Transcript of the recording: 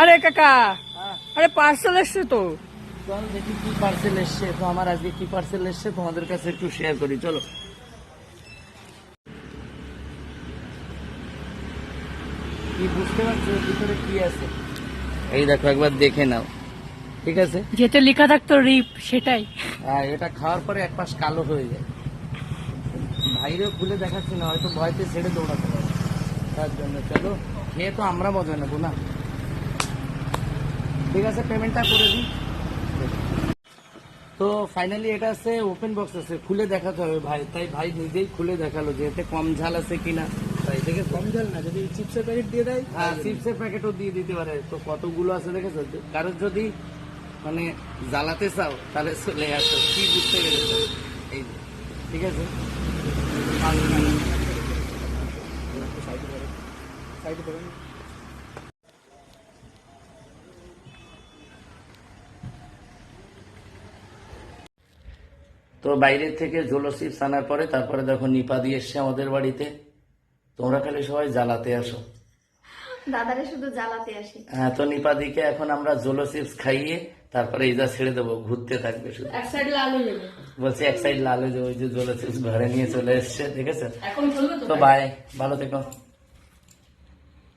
আরে কাকা আরে পার্সেল এসছে তো। চল দেখি কি পার্সেল এসছে তো আমার আজকে কি পার্সেল এসছে তোমাদের কাছে একটু শেয়ার করি চলো। কি বুঝতে পারছ ভিতরে কি আছে? এই দেখো একবার দেখে নাও। ঠিক আছে? যেটা লেখা থাকতো রিপ সেটাই। হ্যাঁ এটা খাওয়ার পরে এক পাশ কালো হয়ে যায়। ভাইরেও খুলে দেখাচ্ছি না হয়তো ভয়তে ছেড়ে দৌড়াতে পারে। তার জন্য চলো। খেয়ে তো আমরা মজা নেব না। ঠিক আছে পেমেন্টটা করে দিই। তো ফাইনালি এটা আছে ওপেন বক্স আছে খুলে দেখাতে হবে ভাই। তাই ভাই নিজেই খুলে দেখাল যে এতে কম ঝাল আছে কিনা। তাই আছে? কম ঝাল না যদি চিপসের প্যাকেট দিয়ে দেয় হ্যাঁ চিপসের প্যাকেটও দিয়ে দিতে পারে। তো কতগুলো আছে দেখেছ? কারোর যদি মানে জ্বালাতে চাও তাহলে চলে আসো। কি বুঝতে পেরেছ? এই ঠিক আছে? তো বাইরে থেকে জোলো চিপস আনার পরে তারপরে দেখো নিপা দিয়ে এসছে আমাদের বাড়িতে। তোমরা খালি সবাই জ্বালাতে আসো। দাদারে শুধু জ্বালাতে আসি। হ্যাঁ তো নিপাদিকে এখন আমরা জোলো চিপস খাইয়ে তারপরে ইজা ছেড়ে দেবো ঘুরতে থাকবে শুধু। এক সাইড লাল হয়ে যাবে। বলছে এক সাইড লাল হয়ে যাবে, ওই যে জোলো চিপস ঘরে নিয়ে চলে এসছে ঠিক আছে? এখন চলবে তো বাই ভালো থেকো।